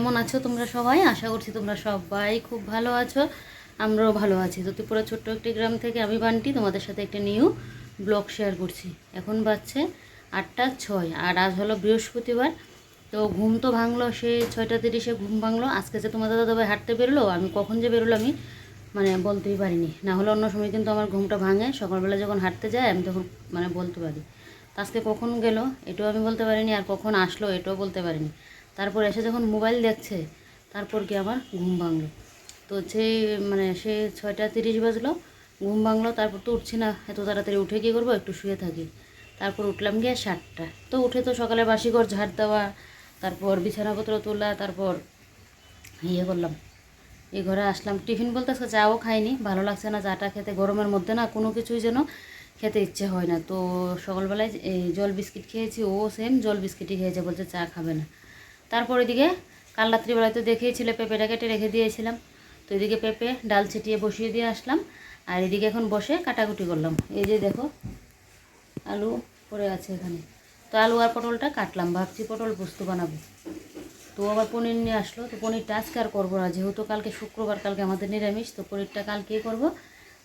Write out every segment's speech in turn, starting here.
কেমন আছো তোমরা সবাই? আশা করছি তোমরা সবাই খুব ভালো আছো, আমরাও ভালো আছি। তো ছোট্ট একটি গ্রাম থেকে আমি বান্টি, তোমাদের সাথে একটা নিউ ব্লগ শেয়ার করছি। এখন বাজছে আটটা ছয়, আর আজ হলো বৃহস্পতিবার। তো ঘুম তো ভাঙলো, সে ছয়টা তিরিশে ঘুম ভাঙলো। আজকে যে তোমাদের দাদাভাই হাঁটতে বেরোলো, আমি কখন যে বেরোলো আমি মানে বলতেই পারিনি। না হলে অন্য সময় কিন্তু আমার ঘুমটা ভাঙে, সকালবেলা যখন হাঁটতে যায় আমি তখন মানে বলতে পারি। আজকে কখন গেল, এটাও আমি বলতে পারিনি, আর কখন আসলো এটাও বলতে পারিনি। তারপর এসে যখন মোবাইল দেখছে, তারপর কি আমার ঘুম ভাঙলো। তো সেই মানে সে ছয়টা তিরিশ বাজলো, ঘুম ভাঙলো, তারপর তো উঠছি না। এত তাড়াতাড়ি উঠে কী করব? একটু শুয়ে থাকি। তারপর উঠলাম গিয়ে সাতটা। তো উঠে তো সকালে বাসি ঘর ঝাড় দেওয়া, তারপর বিছানাপত্র তোলা, তারপর ইয়ে করলাম। এই ঘরে আসলাম। টিফিন বলতে আজকে চাও খাইনি, ভালো লাগছে না, চাটা খেতে গরমের মধ্যে না কোনো কিছুই যেন খেতে ইচ্ছে হয় না। তো সকালবেলায় জল বিস্কিট খেয়েছি, ও সেম জল বিস্কিটই খেয়েছে, বলছে চা খাবে না। তারপর এদিকে কাল রাত্রিবেলায় তো দেখেইছিলে পেঁপেটা কেটে রেখে দিয়েছিলাম। তো এদিকে পেঁপে ডাল ছিটিয়ে বসিয়ে দিয়ে আসলাম। আর এদিকে এখন বসে কাটাকুটি করলাম। এই যে দেখো, আলু পড়ে আছে এখানে। তো আলু আর পটলটা কাটলাম, ভাবছি পটল পোস্ত বানাবো। তো আবার পনির নিয়ে আসলো। তো পনিরটা আজকে আর করব না, যেহেতু কালকে শুক্রবার, কালকে আমাদের নিরামিষ, তো পনিরটা কালকেই করব।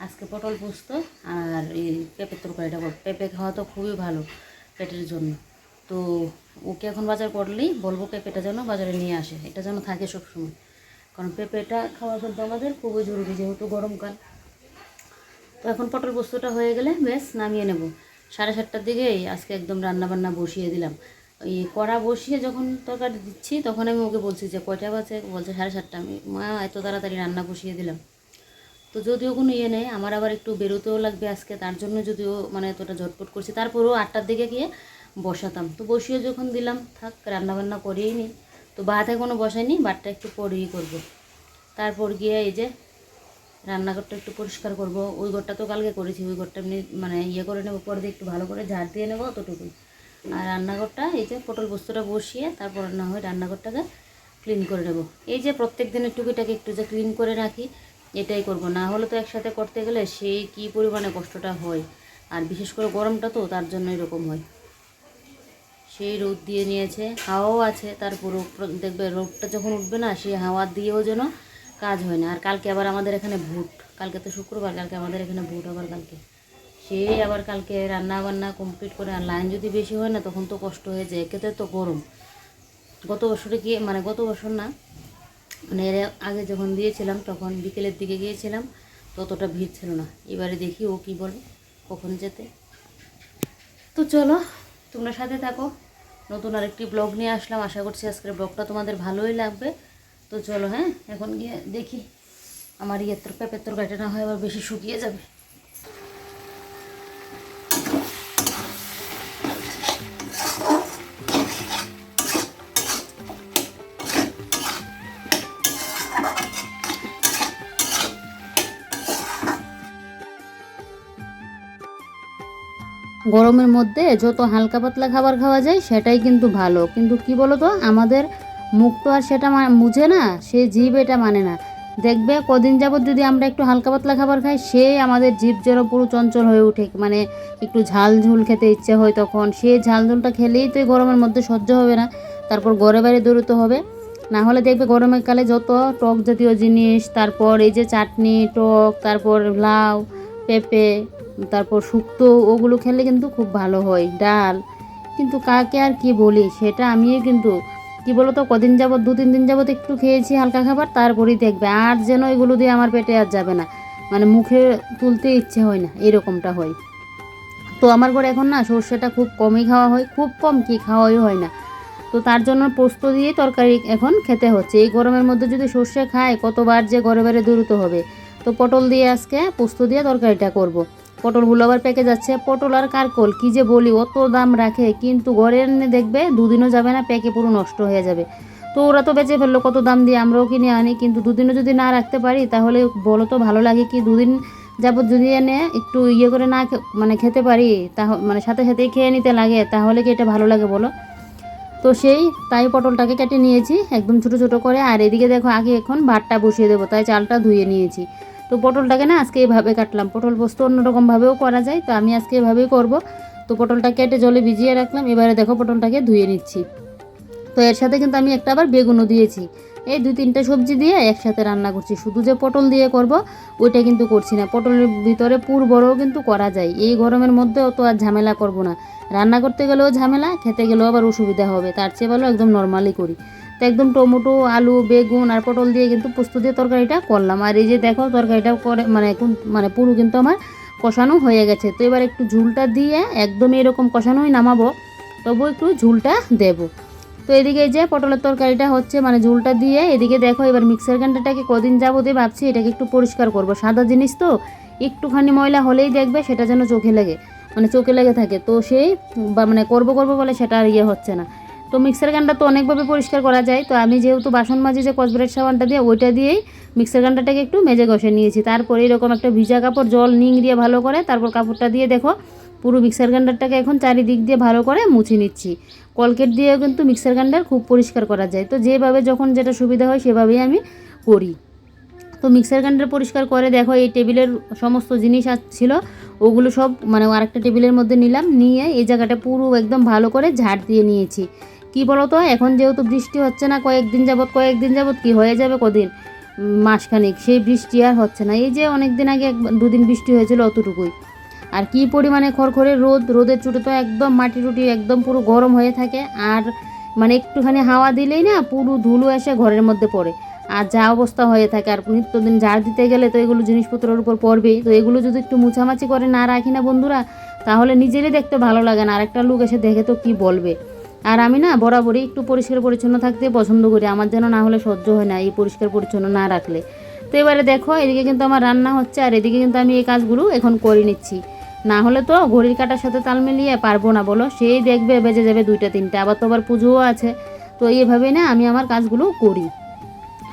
আজকে পটল পোস্ত আর এই পেঁপের তরকারিটা করব। পেঁপে খাওয়া তো খুবই ভালো, পেটের জন্য। তো ওকে এখন বাজার করলেই বলব পেঁপেটা যেন বাজারে নিয়ে আসে। এটা যেন থাকে সবসময়। কারণ পেঁপেটা খাওয়া কিন্তু আমাদের খুবই জরুরি যেহেতু গরমকাল। তো এখন পটল পোস্তটা হয়ে গেলে বেশ নামিয়ে নেব। সাড়ে সাতটার দিকেই আজকে একদম রান্না বান্না বসিয়ে দিলাম। এই কড়া বসিয়ে যখন তরকারি দিচ্ছি তখন আমি ওকে বলছি যে কয়টা বাজে? বলছে সাড়ে সাতটা। আমি মা এত তাড়াতাড়ি রান্না বসিয়ে দিলাম। তো যদিও কোনো ইয়ে নেই, আমার আবার একটু বেরোতেও লাগবে আজকে। তার জন্য যদিও মানে এতটা ঝটপট করছি। তারপরেও আটটার দিকে গিয়ে বসাতাম। তো বসিয়ে যখন দিলাম, থাক রান্না বান্না করেই নি। তো ভাত এখনও বসাইনি, ভাতটা একটু পরেই করব। তারপর গিয়ে এই যে রান্নাঘরটা একটু পরিষ্কার করব। ওই ঘরটা তো কালকে করেছি, ওই ঘরটা এমনি মানে ইয়ে করে নেব, পরে দিয়ে একটু ভালো করে ঝাড় দিয়ে নেব, অতটুকুই। আর রান্নাঘরটা, এই যে পটল বস্তুটা বসিয়ে তারপর না হয় রান্নাঘরটাকে ক্লিন করে নেব। এই যে প্রত্যেক দিনের টুকিটাকে একটু যে ক্লিন করে রাখি, এটাই করব। না হলে তো একসাথে করতে গেলে সেই কী পরিমাণে কষ্টটা হয়। আর বিশেষ করে গরমটা তো তার জন্য এরকম হয়। সেই রোদ দিয়ে নিয়েছে, হাওয়াও আছে তারপরও দেখবে রোদটা যখন উঠবে না, সেই হাওয়া দিয়েও যেন কাজ হয় না। আর কালকে আবার আমাদের এখানে ভোট। কালকে তো শুক্রবার, কালকে আমাদের এখানে ভোট আবার কালকে। সেই আবার কালকে রান্না বান্না কমপ্লিট করে আর লাইন যদি বেশি হয় না, তখন তো কষ্ট হয়ে যায়, একেতে তো গরম। গত বছরে গিয়ে মানে গত বছর না মানে এর আগে যখন দিয়েছিলাম, তখন বিকেলের দিকে গিয়েছিলাম, ততটা ভিড় ছিল না। এবারে দেখি ও কি বলে, কখন যেতে। তো চলো, তোমরা সাথে থাকো। নতুন আরেকটি ব্লগ নিয়ে আসলাম। আশা করছি আজকের ব্লগটা তোমাদের ভালোই লাগবে। তো চলো হ্যাঁ এখন গিয়ে দেখি আমার ইয়ের তোর পেঁপের তরকারিটা না হয় আবার বেশি শুকিয়ে যাবে। গরমের মধ্যে যত হালকা পাতলা খাবার খাওয়া যায়, সেটাই কিন্তু ভালো। কিন্তু কি বলো তো আমাদের মুখ তো আর সেটা বুঝে না, সে জীব এটা মানে না। দেখবে কদিন যাবত যদি আমরা একটু হালকা পাতলা খাবার খাই, সে আমাদের জীব যেন পুরো চঞ্চল হয়ে ওঠে মানে একটু ঝাল ঝুল খেতে ইচ্ছে হয় তখন। সে ঝাল ঝুলটা খেলেই তো গরমের মধ্যে সহ্য হবে না। তারপর ঘরে বাইরে দৌড়তে হবে। না হলে দেখবে গরমের কালে যত টক জাতীয় জিনিস, তারপর এই যে চাটনি, টক, তারপর লাউ, পেঁপে তারপর শুক্তো, ওগুলো খেলে কিন্তু খুব ভালো হয়। ডাল, কিন্তু কাকে আর কি বলি, সেটা আমিও কিন্তু, কি বলো তো কদিন যাবত দু তিন দিন যাবত একটু খেয়েছি হালকা খাবার, তারপরেই দেখবে আর যেন এগুলো দিয়ে আমার পেটে আর যাবে না। মানে মুখে তুলতে ইচ্ছে হয় না, এরকমটা হয়। তো আমার ঘরে এখন না সর্ষেটা খুব কমই খাওয়া হয়, খুব কম কি খাওয়াই হয় না। তো তার জন্য পোস্ত দিয়ে তরকারি এখন খেতে হচ্ছে। এই গরমের মধ্যে যদি সর্ষে খায়, কতবার যে ঘরে বাইরে দূরত হবে। তো পটল দিয়ে আজকে পোস্ত দিয়ে তরকারিটা করব। পটলগুলো আবার পেকে যাচ্ছে। পটল আর কারকল, কি যে বলি, অত দাম রাখে, কিন্তু ঘরে এনে দেখবে দুদিনও যাবে না, পেকে পুরো নষ্ট হয়ে যাবে। তো ওরা তো বেঁচে ফেলল, কত দাম দিয়ে আমরাও কিনে আনি, কিন্তু দুদিনও যদি না রাখতে পারি, তাহলে বলো তো, ভালো লাগে কি দুদিন যাবত যদি এনে একটু ইয়ে করে না মানে খেতে পারি, তাহ মানে সাথে সাথেই খেয়ে নিতে লাগে, তাহলে কি এটা ভালো লাগে বলো? তো সেই, তাই পটলটাকে কেটে নিয়েছি, একদম ছোটো ছোটো করে, আর এদিকে দেখো আগে এখন ভাতটা বসিয়ে দেবো, তাই চালটা ধুয়ে নিয়েছি। তো পটলটাকে না আজকে এভাবে কাটলাম। পটল পোস্ত অন্যরকমভাবেও করা যায়, তো আমি আজকে এভাবেই করব। তো পটলটা কেটে জলে ভিজিয়ে রাখলাম, এবারে দেখো পটলটাকে ধুয়ে নিচ্ছি। তো এর সাথে কিন্তু আমি একটা আবার বেগুনও দিয়েছি। এই দুই তিনটা সবজি দিয়ে একসাথে রান্না করছি। শুধু যে পটল দিয়ে করব, ওইটা কিন্তু করছি না। পটলের ভিতরে পুর বড়ও কিন্তু করা যায়। এই গরমের মধ্যে অত আর ঝামেলা করব না। রান্না করতে গেলেও ঝামেলা, খেতে গেলেও আবার অসুবিধা হবে। তার চেয়ে ভালো একদম নর্মালি করি। তো একদম টমেটো, আলু, বেগুন আর পটল দিয়ে কিন্তু পোস্ত দিয়ে তরকারিটা করলাম। আর এই যে দেখো, তরকারিটা করে মানে মানে পুরো কিন্তু আমার কষানো হয়ে গেছে। তো এবার একটু ঝুলটা দিয়ে একদম এরকম কষানোই নামাবো, তবু একটু ঝুলটা দেবো। তো এদিকে যে পটলের তরকারিটা হচ্ছে মানে ঝুলটা দিয়ে এদিকে দেখো, এবার মিক্সার গ্রাইন্ডারটাকে কদিন যাব দিয়ে ভাবছি, এটাকে একটু পরিষ্কার করব। সাদা জিনিস তো, একটুখানি ময়লা হলেই দেখবে সেটা যেন চোখে লাগে মানে চোখে লেগে থাকে। তো সেই বা মানে করব করব বলে সেটা আর ইয়ে হচ্ছে না। তো মিক্সার গ্রাইন্ডার তো অনেকভাবে পরিষ্কার করা যায়। তো আমি যেহেতু বাসন মাজি যে কসব্রেড সাবানটা দিয়ে, ওইটা দিয়েই মিক্সার গ্রাইন্ডারটাকে একটু মেজে ঘষে নিয়েছি। তারপরে এরকম একটা ভিজা কাপড়, জল নিংড়িয়ে ভালো করে তারপর কাপড়টা দিয়ে দেখো, পুরো মিক্সার গ্রাইন্ডারটাকে এখন চারিদিক দিয়ে ভালো করে মুছে নিচ্ছি। কলকেট দিয়েও কিন্তু মিক্সার গ্রাইন্ডার খুব পরিষ্কার করা যায়। তো যেভাবে যখন যেটা সুবিধা হয় সেভাবেই আমি করি। তো মিক্সার গ্রাইন্ডার পরিষ্কার করে দেখো, এই টেবিলের সমস্ত জিনিস ছিল, ওগুলো সব মানে আরেকটা টেবিলের মধ্যে নিলাম, নিয়ে এই জায়গাটা পুরো একদম ভালো করে ঝাড় দিয়ে নিয়েছি। কি বলো তো এখন যেহেতু বৃষ্টি হচ্ছে না, কয়েকদিন যাবত কয়েকদিন যাবত কি হয়ে যাবে কদিন? মাসখানেক। সেই বৃষ্টি আর হচ্ছে না। এই যে অনেক দিন আগে এক- দুদিন বৃষ্টি হয়েছিল অতটুকুই। আর কি পরিমাণে খড়খড়ে রোদ, রোদের চুটে তো একদম মাটি রুটি একদম পুরো গরম হয়ে থাকে। আর মানে একটুখানি হাওয়া দিলেই না পুরো ধুলো এসে ঘরের মধ্যে পড়ে। আর যা অবস্থা হয়ে থাকে। আর নিত্যদিন ঝাড় দিতে গেলে তো এগুলো জিনিসপত্রের উপর পড়বেই। তো এগুলো যদি একটু মুছামাছি করে না রাখি না বন্ধুরা, তাহলে নিজেরই দেখতে ভালো লাগে না। আর একটা লোক এসে দেখে তো কি বলবে? আর আমি না বরাবরই একটু পরিষ্কার পরিচ্ছন্ন থাকতে পছন্দ করি। আমার যেন না হলে সহ্য হয় না এই পরিষ্কার পরিচ্ছন্ন না রাখলে। তো এবারে দেখো, এদিকে কিন্তু আমার রান্না হচ্ছে আর এদিকে কিন্তু আমি এই কাজগুলো এখন করে নিচ্ছি। না হলে তো ঘড়ির কাটার সাথে তাল মিলিয়ে পারব না বলো। সেই দেখবে, বেজে যাবে দুইটা, তিনটা। আবার তো আবার পুজোও আছে। তো এইভাবে না আমি আমার কাজগুলো করি।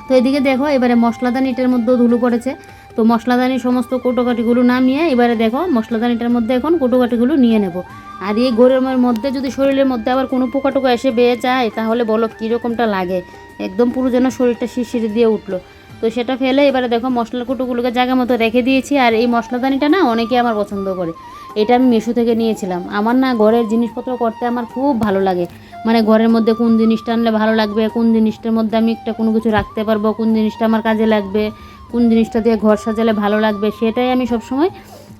তো এদিকে দেখো, এবারে মশলাদানিটার মধ্যেও ধুলো পড়েছে। তো মশলাদানি সমস্ত কোটোকাটিগুলো নামিয়ে এবারে দেখো, মশলাদানিটার মধ্যে এখন কোটোকাটিগুলো নিয়ে নেব। আর এই গরমের মধ্যে যদি শরীরের মধ্যে আবার কোনো পোকা টোকা এসে বেয়ে যায়, তাহলে বলো কীরকমটা লাগে? একদম পুরো যেন শরীরটা শিরশিরে দিয়ে উঠল। তো সেটা ফেলে এবারে দেখো মশলার কুটোগুলোকে জায়গা মতো রেখে দিয়েছি, আর এই মশলাদানিটা না অনেকেই আমার পছন্দ করে। এটা আমি মিশো থেকে নিয়েছিলাম। আমার না ঘরের জিনিসপত্র করতে আমার খুব ভালো লাগে। মানে ঘরের মধ্যে কোন জিনিসটা আনলে ভালো লাগবে, কোন জিনিসটার মধ্যে আমি একটা কোনো কিছু রাখতে পারব, কোন জিনিসটা আমার কাজে লাগবে, কোন জিনিসটা দিয়ে ঘর সাজালে ভালো লাগবে, সেটাই আমি সবসময়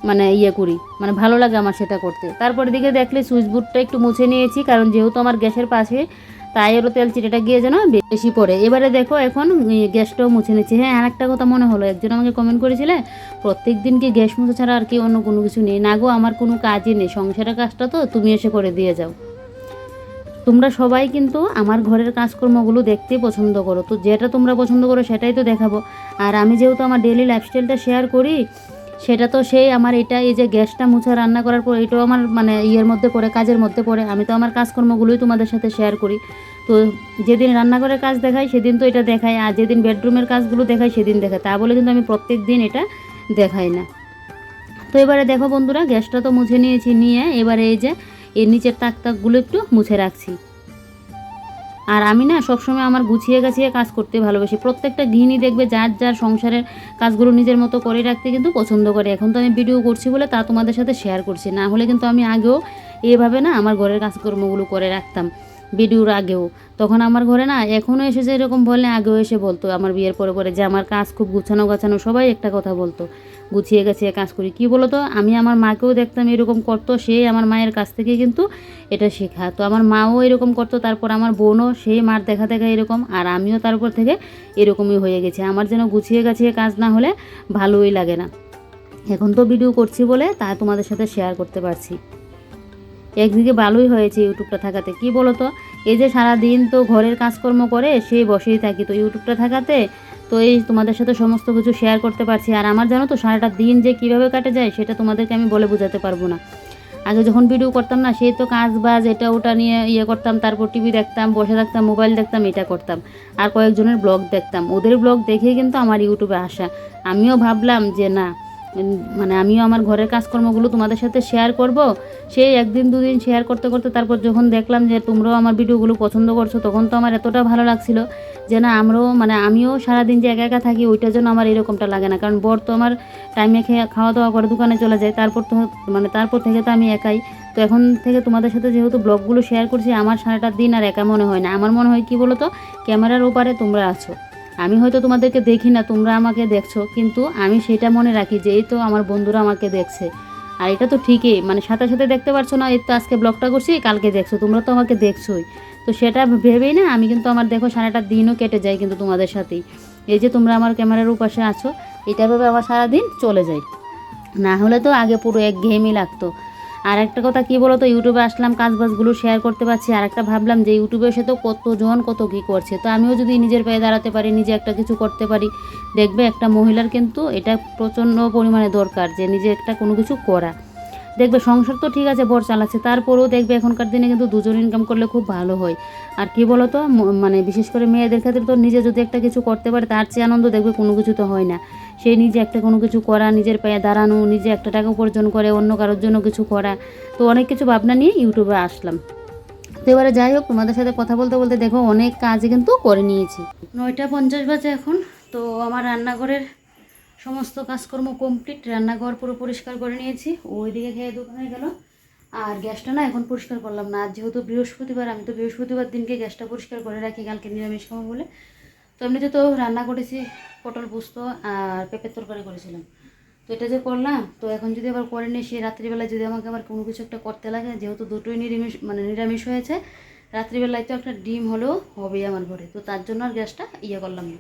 মানে ইয়ে করি মানে ভালো লাগে আমার সেটা করতে। তারপর দিকে দেখলে সুইচ বোর্ডটা একটু মুছে নিয়েছি, কারণ যেহেতু আমার গ্যাসের পাশে, তাই আরও তেল চিটেটা গিয়ে যেন বেশি পড়ে। এবারে দেখো এখন গ্যাসটাও মুছে নিচ্ছি। হ্যাঁ আর একটা কথা মনে হলো, একজন আমাকে কমেন্ট করেছিলে, প্রত্যেক দিন কি গ্যাস মুছা ছাড়া আর কি অন্য কোনো কিছু নেই? না গো, আমার কোনো কাজই নেই, সংসারের কাজটা তো, তুমি এসে করে দিয়ে যাও। তোমরা সবাই কিন্তু আমার ঘরের কাজকর্মগুলো দেখতে পছন্দ করো। তো যেটা তোমরা পছন্দ করো, সেটাই তো দেখাবো। আর আমি যেহেতু আমার ডেলি লাইফস্টাইলটা শেয়ার করি সেটা তো সেই আমার এটা, এই যে গ্যাসটা মুছা রান্না করার পর এটাও আমার মানে ইয়ের মধ্যে পড়ে, কাজের মধ্যে পড়ে। আমি তো আমার কাজকর্মগুলোই তোমাদের সাথে শেয়ার করি। তো যেদিন রান্নাঘরের কাজ দেখায় সেদিন তো এটা দেখায় আর যেদিন বেডরুমের কাজগুলো দেখায় সেদিন দেখায় তা বলে কিন্তু আমি প্রত্যেক দিন এটা দেখাই না। তো এবারে দেখো বন্ধুরা, গ্যাসটা তো মুছে নিয়েছি, নিয়ে এবারে এই যে, এর নিচের তাক তাকগুলো একটু মুছে রাখছি। আর আমি না সবসময় আমার গুছিয়ে গাছিয়ে কাজ করতে ভালোবাসি। প্রত্যেকটা গৃহিণী দেখবে যার যার সংসারের কাজগুলো নিজের মতো করে রাখতে কিন্তু পছন্দ করে। এখন তো আমি ভিডিও করছি বলে তা তোমাদের সাথে শেয়ার করছি। না হলে কিন্তু আমি আগেও এভাবে না আমার ঘরের কাজকর্মগুলো করে রাখতাম ভিডিওর আগেও। তখন আমার ঘরে না এখনও এসে যে এরকম বলে আগেও এসে বলতো, আমার বিয়ের পরে পরে যে আমার কাজ খুব গুছানো গাছানো সবাই একটা কথা বলতো। গুছিয়ে গেছিয়ে কাজ করি। কি বলো তো আমি আমার মাকেও দেখতাম এরকম করতো, সে আমার মায়ের কাছ থেকে কিন্তু এটা শেখা। তো আমার মাও এরকম করতো, তারপর আমার বোনও সেই মার দেখা দেখা এরকম, আর আমিও তারপর থেকে এরকমই হয়ে গেছে। আমার যেন গুছিয়ে গাছিয়ে কাজ না হলে ভালোই লাগে না। এখন তো ভিডিও করছি বলে তা তোমাদের সাথে শেয়ার করতে পারছি। একদিকে ভালোই হয়েছে ইউটিউবটা থাকাতে। কি বলো তো এই যে সারা দিন তো ঘরের কাজকর্ম করে, সেই বসেই থাকি। তো ইউটিউবটা থাকাতে তো এই তোমাদের সাথে সমস্ত কিছু শেয়ার করতে পারছি। আর আমার জানো তো, সারাটা দিন যে কীভাবে কাটে যায়, সেটা তোমাদেরকে আমি বলে বোঝাতে পারব না। আগে যখন ভিডিও করতাম না, সেই তো কাজ বাজ, এটা ওটা নিয়ে ইয়ে করতাম, তারপর টিভি দেখতাম, বসে থাকতাম মোবাইল দেখতাম, এটা করতাম। আর কয়েকজনের ব্লগ দেখতাম। ওদের ব্লগ দেখেই কিন্তু আমার ইউটিউবে আসা। আমিও ভাবলাম যে না মানে আমিও আমার ঘরের কাজকর্মগুলো তোমাদের সাথে শেয়ার করব। সেই একদিন দুদিন শেয়ার করতে করতে তারপর যখন দেখলাম যে তোমরাও আমার ভিডিওগুলো পছন্দ করছ, তখন তো আমার এতটা ভালো লাগছিল যে না, আমরাও মানে আমিও সারাদিন যে একা একা থাকি, ওইটার জন্য আমার এরকমটা লাগে না। কারণ বর তো আমার টাইমে খেয়ে খাওয়া দাওয়া করে, দোকানে চলে যায়। তারপর তো মানে তারপর থেকে তো আমি একাই। তো এখন থেকে তোমাদের সাথে যেহেতু ব্লগগুলো শেয়ার করছি, আমার সারাটা দিন আর একা মনে হয় না। আমার মনে হয় কি বলো তো ক্যামেরার ওপারে তোমরা আছো। আমি হয়তো তোমাদেরকে দেখি না, তোমরা আমাকে দেখছ, কিন্তু আমি সেটা মনে রাখি যে এই তো আমার বন্ধুরা আমাকে দেখছে। আর এটা তো ঠিকই মানে সাথে সাথে দেখতে পারছ না, এই তো আজকে ব্লগটা করছি, কালকে দেখছ, তোমরা তো আমাকে দেখছোই। তো সেটা ভেবেই না, আমি কিন্তু আমার দেখো সারাটা দিনও কেটে যায় কিন্তু তোমাদের সাথেই। এই যে তোমরা আমার ক্যামেরার উপাশে আছো, এটা ভেবে আমার সারাদিন চলে যায়। না হলে তো আগে পুরো এক ঘেয়েমই লাগতো। আর একটা কথা, কি বলো তো ইউটিউবে আসলাম কাজ বাজগুলো শেয়ার করতে পারছি আর একটা ভাবলাম যে ইউটিউবে এসে তো কতজন, কত কী করছে। তো আমিও যদি নিজের পায়ে দাঁড়াতে পারি, নিজে একটা কিছু করতে পারি, দেখবে একটা মহিলার কিন্তু এটা প্রচণ্ড পরিমাণে দরকার যে নিজে একটা কোনো কিছু করা। দেখবে সংসার তো ঠিক আছে, বর চালাচ্ছে, তারপরেও দেখবে এখনকার দিনে কিন্তু দুজন ইনকাম করলে খুব ভালো হয়। আর কি বলো তো মানে বিশেষ করে মেয়েদের ক্ষেত্রে তো নিজে যদি একটা কিছু করতে পারে, তার চেয়ে আনন্দ দেখবে কোনো কিছু তো হয় না। সে নিজে একটা কোনো কিছু করা, নিজের পায়ে দাঁড়ানো, নিজে একটা টাকা উপার্জন করে, অন্য কারোর জন্য কিছু করা। তো অনেক কিছু ভাবনা নিয়ে ইউটিউবে আসলাম। তো এবারে যাই হোক, তোমাদের সাথে কথা বলতে বলতে দেখো অনেক কাজ কিন্তু করে নিয়েছি। নয়টা পঞ্চাশ বাজে এখন, তো আমার রান্নাঘরের সমস্ত কাজকর্ম কমপ্লিট রান্নাঘর পুরো পরিষ্কার করে নিয়েছি। ওইদিকে খেয়ে দোকানে গেল। আর গ্যাসটা না এখন পরিষ্কার করলাম না। আজ যেহেতু বৃহস্পতিবার, আমি তো বৃহস্পতিবার দিনকে গ্যাসটা পরিষ্কার করে রাখি, কালকে নিরামিষ খাব বলে। তো এমনিতে তো রান্না করেছি, পটল পোস্ত আর পেঁপের তরকারি করেছিলাম। তো এটা যে করলাম, তো এখন যদি আবার করে নিয়ে সে রাত্রিবেলায় যদি আমাকে আবার কোনো কিছু একটা করতে লাগে, যেহেতু দুটোই নিরামিষ মানে নিরামিষ হয়েছে, রাত্রিবেলায় তো একটা ডিম হলেও হবেই আমার ঘরে। তো তার জন্য আর গ্যাসটা ইয়ে করলাম না।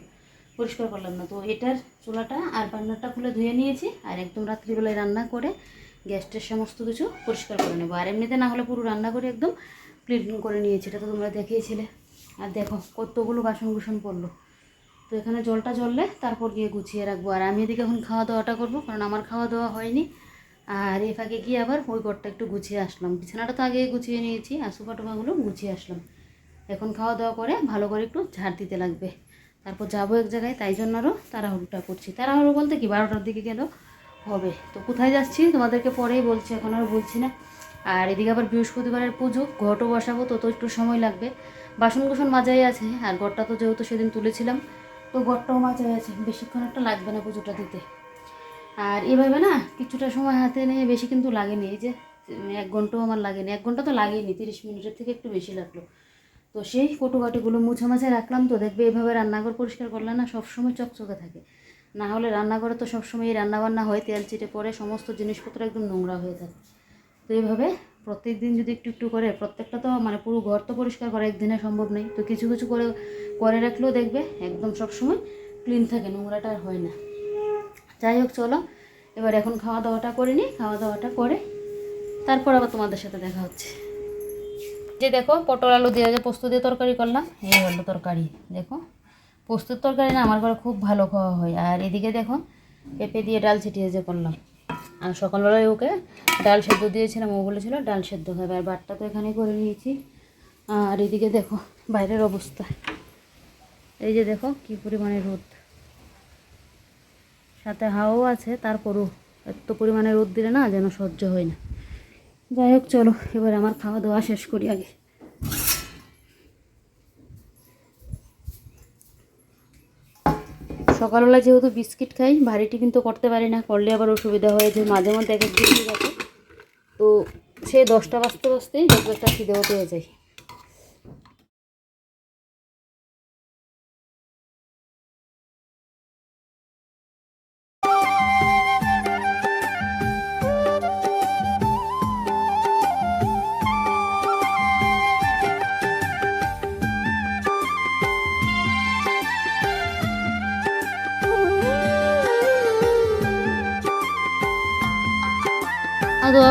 পরিষ্কার করলাম না। তো এটার চুলাটা আর বান্নারটা খুলে ধুয়ে নিয়েছি আর একদম রাত্রিবেলায় রান্না করে গ্যাসটার সমস্ত কিছু পরিষ্কার করে নেব। আর এমনিতে না হলে পুরো রান্না করে একদম ক্লিন করে নিয়েছি, এটা তো তোমরা দেখিয়েছিলে। আর দেখো কতগুলো বাসন কুসন পড়ল। তো এখানে জলটা জ্বললে তারপর গিয়ে গুছিয়ে রাখব। আর আমি এদিকে এখন খাওয়া দাওয়াটা করব, কারণ আমার খাওয়া দাওয়া হয়নি। আর এ ফাঁকে গিয়ে আবার ওই ঘরটা একটু গুছিয়ে আসলাম। বিছানাটা তো আগে গুছিয়ে নিয়েছি আর সোফা গুছিয়ে আসলাম। এখন খাওয়া দাওয়া করে ভালো করে একটু ঝাড় দিতে লাগবে। তারপর যাব এক জায়গায়, তাই জন্য আরও তাড়াহুড়োটা করছি। তাড়াহুড়ো বলতে কি বারোটার দিকে গেলেও হবে। তো কোথায় যাচ্ছি? তোমাদেরকে পরেই বলছি, এখন আর বলছি না। আর এদিকে আবার বৃহস্পতিবারের পুজো ঘটও বসাবো, তো তো একটু সময় লাগবে। বাসন কুসন মাজাই আছে, আর ঘরটা তো যেহেতু সেদিন তুলেছিলাম, তো ঘরটাও মাজাই আছে। বেশিক্ষণ একটা লাগবে না পুজোটা দিতে। আর এভাবে না, কিছুটা সময় হাতে নিয়ে বেশি কিন্তু লাগেনি। এই যে এক ঘন্টাও আমার লাগেনি। এক ঘণ্টা তো লাগেনি, তিরিশ মিনিটের থেকে একটু বেশি লাগল। তো সেই কটুকাটিগুলো মুছে মাছে রাখলাম তো, দেখবে এভাবে রান্নাঘর পরিষ্কার করলে না সবসময় চকচকে থাকে। না হলে রান্নাঘরে তো সবসময় এই রান্নাবান্না হয়, তেল চিটে পরে সমস্ত জিনিসপত্র একদম নোংরা হয়ে থাকে। তো এইভাবে প্রত্যেক দিন যদি একটু একটু করে, প্রত্যেকটা তো মানে পুরো ঘর তো পরিষ্কার করা একদিনে সম্ভব নেই। তো কিছু কিছু করে করে রাখলেও দেখবে একদম সবসময় ক্লিন থাকে, নোংরাটা আর হয় না। যাই হোক, চলো, এবার এখন খাওয়া দাওয়াটা করে নিই খাওয়া দাওয়াটা করে তারপর আবার তোমাদের সাথে দেখা হচ্ছে। যে দেখো পটল আলু দিয়ে যে পোস্ত দিয়ে তরকারি করলাম, এই হলো তরকারি। দেখো, পোস্তের তরকারি না আমার ঘরে খুব ভালো খাওয়া হয়। আর এদিকে দেখো, পেঁপে দিয়ে ডাল ছিটিয়ে যে করলাম। আর সকালবেলায় ওকে ডাল সেদ্ধ দিয়েছিলাম, ও বলেছিল ডাল সেদ্ধ খাবে আর বাটটা তো এখানে করে নিয়েছি। আর এদিকে দেখো, বাইরের অবস্থা। এই যে দেখো, কি পরিমাণে রোদ। সাথে হাওয়াও আছে, তারপরও এত পরিমাণে রোদ দিলে না যেন সহ্য হয় না। যাই হোক, চলো, এবার আমার খাওয়া দাওয়া শেষ করি আগে। সকালবেলা যেহেতু বিস্কিট খাই, ভারী টিফিন তো করতে পারি না, করলে আবার অসুবিধা হয়ে যায় মাঝে মধ্যে এক একদিন তো সে দশটা বাজতে বাজতেই দশ একটা খিদেও পেয়ে যায়।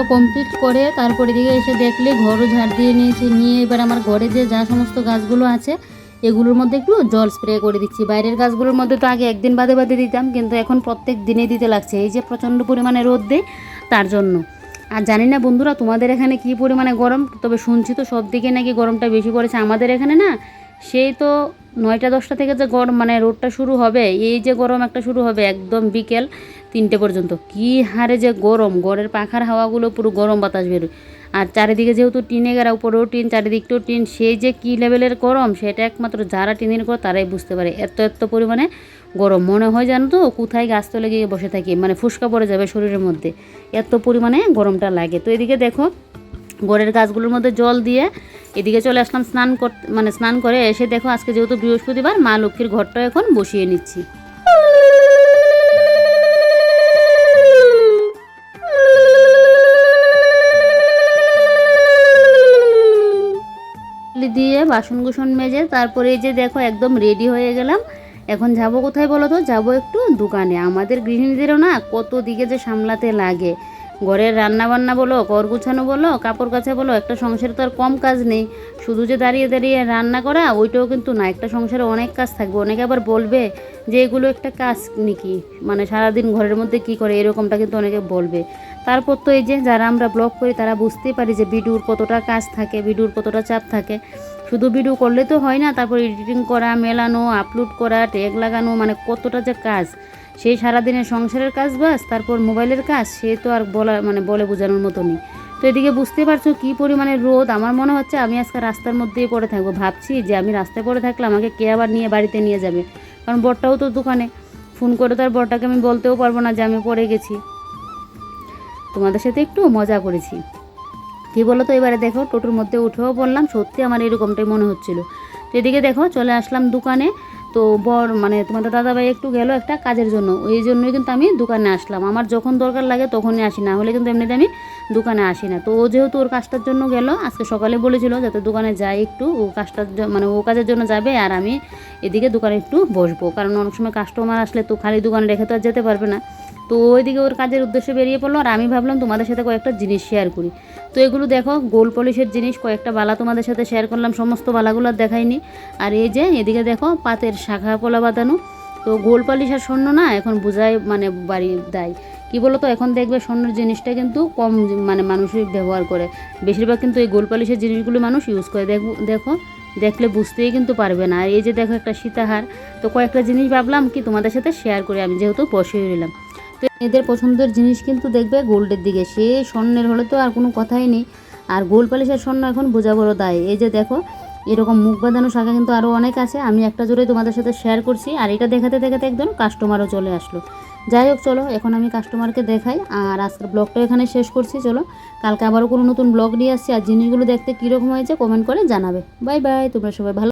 খাওয়া কমপ্লিট করে তারপরে দিকে এসে দেখলে ঘরও ঝাড় দিয়ে নিয়েছি। নিয়ে এবার আমার ঘরে যে যা সমস্ত গাছগুলো আছে, এগুলোর মধ্যে একটু জল স্প্রে করে দিচ্ছি। বাইরের গাছগুলোর মধ্যে তো আগে একদিন বাদে বাদে দিতাম, কিন্তু এখন প্রত্যেক দিনে দিতে লাগছে। এই যে প্রচণ্ড পরিমাণে রোদ দেয় তার জন্য। আর জানি না বন্ধুরা, তোমাদের এখানে কী পরিমাণে গরম? তবে শুনছি তো সব দিকে নাকি গরমটা বেশি পড়েছে। আমাদের এখানে না সেই তো নয়টা, দশটা থেকে যে গরম মানে রোদটা শুরু হবে, এই যে গরম একটা শুরু হবে একদম বিকেল তিনটে পর্যন্ত। কি হারে যে গরম গড়ের পাখার হাওয়াগুলো পুরো গরম বাতাস বেরোয়। আর চারিদিকে যেহেতু টিনে গেরা উপরেও টিন, চারিদিকটাও টিন সেই যে কী লেভেলের গরম, সেটা একমাত্র যারা টিনের করে তারাই বুঝতে পারে। এত এত পরিমাণে গরম। মনে হয় জানো তো, কোথায় গাছতলে গিয়ে বসে থাকি মানে ফুসকা পড়ে যাবে শরীরের মধ্যে। এত পরিমাণে গরমটা লাগে। তো এদিকে দেখো ঘরের গাছগুলোর মধ্যে জল দিয়ে এদিকে চলে আসলাম স্নান করতে মানে স্নান করে এসে দেখো আজকে যেহেতু বৃহস্পতিবার, মা লক্ষ্মীর ঘরটা এখন বসিয়ে নিচ্ছি। দিয়ে বাসন কুসন মেজে তারপরে এই যে দেখো একদম রেডি হয়ে গেলাম। এখন যাব কোথায় বলো তো? যাব একটু দোকানে। আমাদের গৃহিণীদেরও না কত দিকে যে সামলাতে লাগে। ঘরের রান্না বান্না বলো, ঘর গুছানো বলো, কাপড় কাচা বলো, একটা সংসারে তো আর কম কাজ নেই। শুধু যে দাঁড়িয়ে দাঁড়িয়ে রান্না করা, ওইটাও কিন্তু না। একটা সংসারে অনেক কাজ থাকবে। অনেকে আবার বলবে যে, এগুলো একটা কাজ নাকি? মানে সারাদিন ঘরের মধ্যে কি করে? এরকমটা কিন্তু অনেকে বলবে। তারপর তো এই যে, যারা আমরা ব্লগ করি, তারা বুঝতেই পারি যে, ভিডিওর কতটা কাজ থাকে, ভিডিওর কতটা চাপ থাকে। শুধু ভিডিও করলে তো হয় না, তারপর এডিটিং করা, মেলানো আপলোড করা ট্যাগ লাগানো মানে কতটা যে কাজ। সেই সারাদিনের সংসারের কাজ বাস, তারপর মোবাইলের কাজ, সে তো আর বলা মানে বলে বোঝানোর মতো নেই। তো এদিকে বুঝতে পারছ কী পরিমাণে রোদ? আমার মনে হচ্ছে আমি আজকে রাস্তার মধ্যেই পড়ে থাকব। ভাবছি যে আমি রাস্তায় পড়ে থাকলে আমাকে কে আবার নিয়ে বাড়িতে নিয়ে যাবে? কারণ বরটাও তো দোকানে। ফোন করে তো আর বরটাকে আমি বলতেও পারব না যে আমি পড়ে গেছি। তোমাদের সাথে একটু মজা করেছি। কী বলো তো এবারে দেখো, টোটোর মধ্যে উঠেও বললাম, সত্যি আমার এরকমটাই মনে হচ্ছিল। তো এদিকে দেখো, চলে আসলাম দোকানে। তো বর মানে তোমাদের দাদাভাই একটু গেল একটা কাজের জন্য। ওই জন্যই কিন্তু আমি দোকানে আসলাম। আমার যখন দরকার লাগে তখনই আসি, না হলে কিন্তু এমনিতে আমি দোকানে আসি না। তো ও যেহেতু ওর কাজটার জন্য গেল, আজকে সকালে বলেছিল যাতে দোকানে যাই একটু, ও কাজটার মানে ও কাজের জন্য যাবে আর আমি এদিকে দোকানে একটু বসবো। কারণ অনেক সময় কাস্টমার আসলে তো খালি দোকানে রেখে তো আর যেতে পারবে না। তো ওইদিকে ওর কাজের উদ্দেশ্যে বেরিয়ে পড়ল আর আমি ভাবলাম তোমাদের সাথে কয়েকটা জিনিস শেয়ার করি। তো এগুলো দেখো, গোল পলিশের জিনিস, কয়েকটা বালা তোমাদের সাথে শেয়ার করলাম, সমস্ত বালাগুলো দেখাইনি। আর এই যে, এদিকে দেখো, পাতের শাখা পোলা বাঁধানো। তো গোল পলিশ আর স্বর্ণ না, এখন বোঝায় মানে বাড়ি দেয়। কি বলো তো এখন দেখবে স্বর্ণের জিনিসটা কিন্তু কম মানে মানুষই ব্যবহার করে। বেশিরভাগ কিন্তু এই গোল পলিশের জিনিসগুলো মানুষ ইউজ করে। দেখো দেখো, দেখলে বুঝতেই কিন্তু পারবে না। আর এই যে দেখো একটা সীতাহার। তো কয়েকটা জিনিস ভাবলাম কি তোমাদের সাথে শেয়ার করি, আমি যেহেতু বসে রইলাম। তো এদের পছন্দের জিনিস কিন্তু দেখবে গোল্ডের দিকে। সে স্বর্ণের হলে তো আর কোনো কথাই নেই। আর গোল পালিশের স্বর্ণ এখন বোঝা বড় দায়। এই যে দেখো, এরকম মুখ বাঁধানো শাখা কিন্তু আরও অনেক আছে। আমি একটা জোরে তোমাদের সাথে শেয়ার করছি। আর এটা দেখাতে দেখাতে একজন কাস্টমারও চলে আসলো। যাই হোক, চলো, এখন আমি কাস্টমারকে দেখাই। আর আজকের ব্লগটা এখানে শেষ করছি, চলো। কালকে আবারও কোনো নতুন ব্লগ নিয়ে আসছি। আর জিনিসগুলো দেখতে কীরকম হয়েছে কমেন্ট করে জানাবে। বাই বাই তোমরা সবাই ভালো